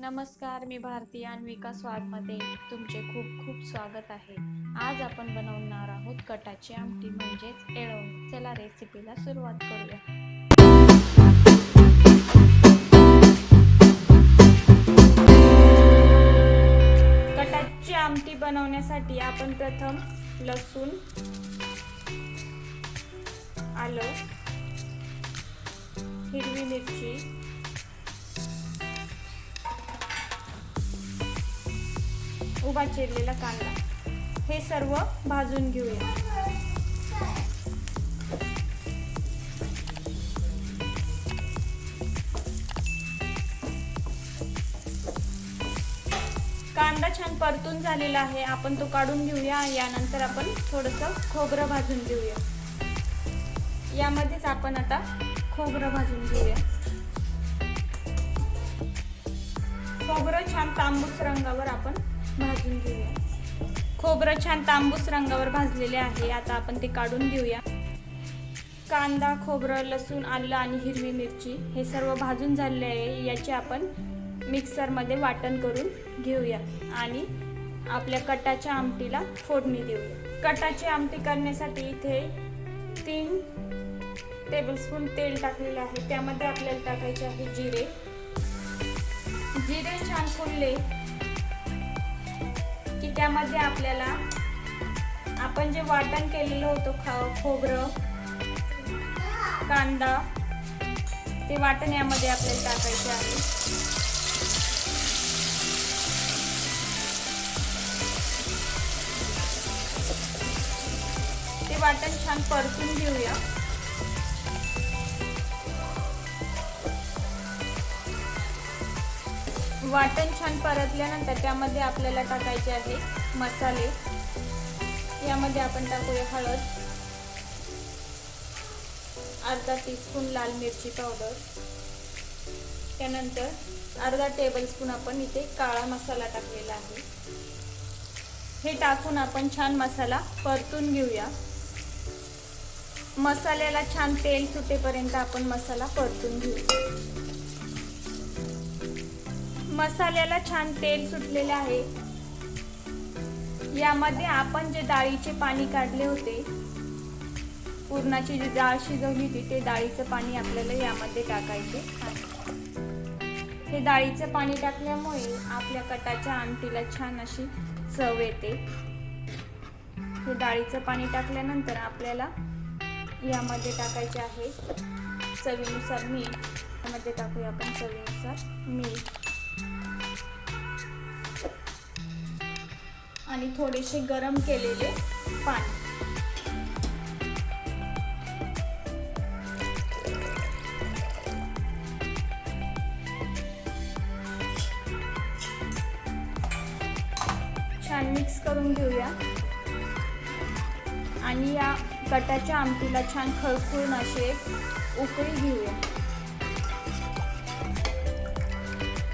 नमस्कार मी भारती अन्विका स्वादमध्ये. तुमचे खूप खूप स्वागत आहे. आज आपण बनवणार आहोत कटाची आमटी म्हणजेच एळवणी. चला रेसिपीला सुरुवात करूया. कटाची आमटी बनवण्यासाठी आपण प्रथम लसूण आलं हिरवी मिरची उभा चिरलेला कांदा. हे सर्व भाजून घेऊया. कांदा छान परतून झालेला आहे. आपण तो काढून घेऊया. यानंतर आपण थोडंसं खोबरं भाजून घेऊया. यामध्येच आपण आता खोबरं भाजून घेऊया. खोबरं छान तांबूस रंगावर आपण भाजून घेऊया. खोबरं छान तांबूस रंगावर भाजलेले आहे. आता आपण ते काढून घेऊया. कांदा खोबरं लसूण आलं आणि हिरवी मिरची हे सर्व भाजून झालेले आहे. याचे आपण मिक्सरमध्ये वाटण करून घेऊया. आणि आपल्या कटाच्या आमटीला फोडणी देऊया. कटाची आमटी करण्यासाठी इथे तीन टेबलस्पून तेल टाकलेलं आहे. त्यामध्ये आपल्याला टाकायचे आहे जिरे. जिरे छान फुलले. की त्यामध्ये आपल्याला आपण जे वाटण केलेलं होतं खा खोबरं कांदा ते वाटण यामध्ये आपल्याला टाकायचे आहे. ते वाटण छान परतून घेऊया. वाटण छान परतल्यानंतर त्यामध्ये आपल्याला टाकायचे आहे मसाले. यामध्ये आपण टाकूया हळद. अर्धा टीस्पून लाल मिरची पावडर त्यानंतर अर्धा टेबलस्पून आपण इथे काळा मसाला टाकलेला आहे. हे टाकून आपण छान मसाला परतून घेऊया. मसाल्याला छान तेल सुटेपर्यंत आपण मसाला परतून घेऊ मसाल्याला छान तेल सुटलेले आहे. यामध्ये आपण जे डाळीचे पाणी काढले होते पूर्णाची जी डाळ शिजवली होती ते डाळीचं पाणी आपल्याला यामध्ये टाकायचे हे डाळीचं पाणी टाकल्यामुळे आपल्या कटाच्या आमटीला छान अशी चव येते. हे डाळीचं पाणी टाकल्यानंतर आपल्याला यामध्ये टाकायचे आहे चवीनुसार मीठ. यामध्ये टाकूया आपण चवीनुसार मीठ. आणि थोडेसे गरम केलेले पाणी. छान मिक्स करून घेऊया. आणि या कटाच्या आमटीला छान खळखळून असे उकळी घेऊया.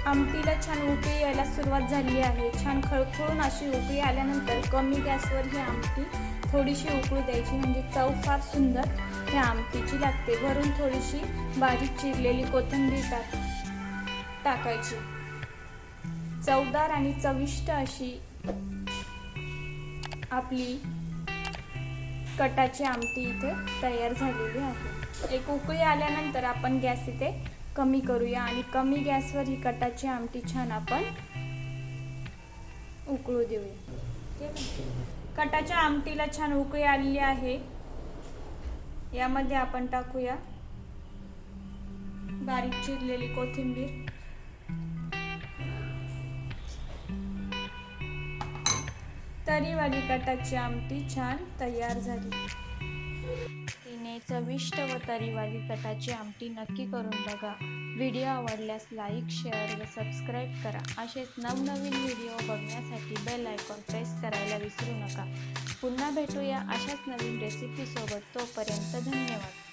आमटीला छान उकळी यायला सुरुवात झाली आहे. छान खळखळून अशी उकळी आल्यानंतर कमी गॅसवर ही आमटी थोडीशी उकळू द्यायची. म्हणजे चव फार सुंदर ह्या आमटीची लागते. वरून थोडीशी बारीक चिरलेली कोथिंबीर टाक टाकायची. चवदार आणि चविष्ट अशी आपली कटाची आमटी इथे तयार झालेली आहे. एक उकळी आल्यानंतर आपण गॅस इथे कमी करूया आणि कमी गॅसवर ही कटाची आमटी छान आपण उकळू देऊया. कटाच्या आमटीला छान उकळी आलेली आहे. यामध्ये आपण टाकूया बारीक चिरलेली कोथिंबीर. तरीवाली कटाची आमटी छान तयार झाली. चविष्ट व तरीवाली कटाची आमटी नक्की करून बघा. व्हिडिओ आवडल्यास लाईक शेअर व सबस्क्राईब करा. असेच नवनवीन व्हिडिओ बघण्यासाठी बेल आयकॉन प्रेस करायला विसरू नका. पुन्हा भेटूया अशाच नवीन रेसिपीसोबत तोपर्यंत धन्यवाद.